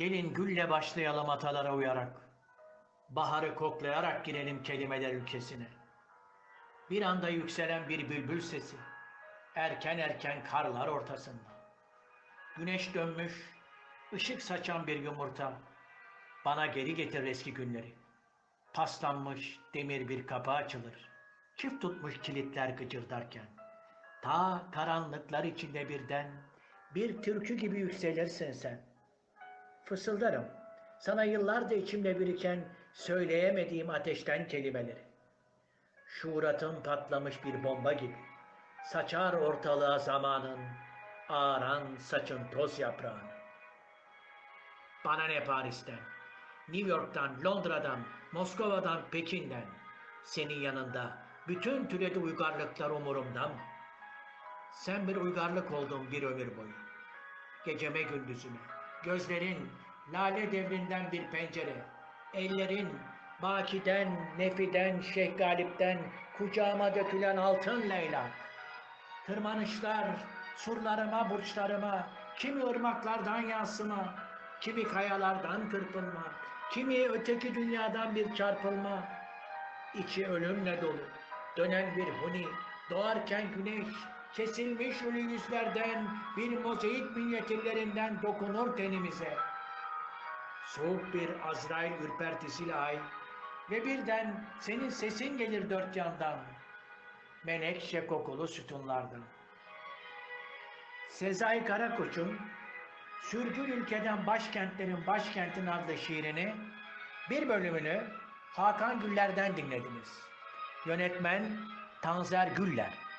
Gelin gülle başlayalım atalara uyarak. Baharı koklayarak girelim kelimeler ülkesine. Bir anda yükselen bir bülbül sesi. Erken erken karlar ortasında. Güneş dönmüş, ışık saçan bir yumurta. Bana geri getir eski günleri. Paslanmış demir bir kapı açılır. Çift tutmuş kilitler gıcırdarken. Ta karanlıklar içinde birden bir türkü gibi yükselirsin sen. Fısıldarım. Sana yıllardır içimde biriken söyleyemediğim ateşten kelimeleri. Şuuratın patlamış bir bomba gibi. Saçar ortalığa zamanın, ağaran saçın toz yaprağını. Bana ne Paris'ten, New York'tan, Londra'dan, Moskova'dan, Pekin'den. Senin yanında bütün türedi uygarlıklar umurumda mı? Sen bir uygarlık oldun bir ömür boyu. Geceme gündüzüme. Gözlerin lale devrinden bir pencere. Ellerin Baki'den, Nefi'den, Şeyh Galip'ten kucağıma dökülen altın Leyla. Tırmanışlar surlarıma, burçlarıma, kimi ırmaklardan yansıma, kimi kayalardan kırpılma, kimi öteki dünyadan bir çarpılma. İçi ölümle dolu, dönen bir huni, doğarken güneş, kesilmiş ölü yüzlerden bir mozaik minyatürlerinden dokunur tenimize. Soğuk bir Azrail ürpertisiyle ay ve birden senin sesin gelir dört yandan. Menekşe kokulu sütunlardan. Sezai Karakoç'un Sürgün Ülkeden Başkentlerin Başkentin adlı şiirini bir bölümünü Hakan Güller'den dinlediniz. Yönetmen Tanzer Güller.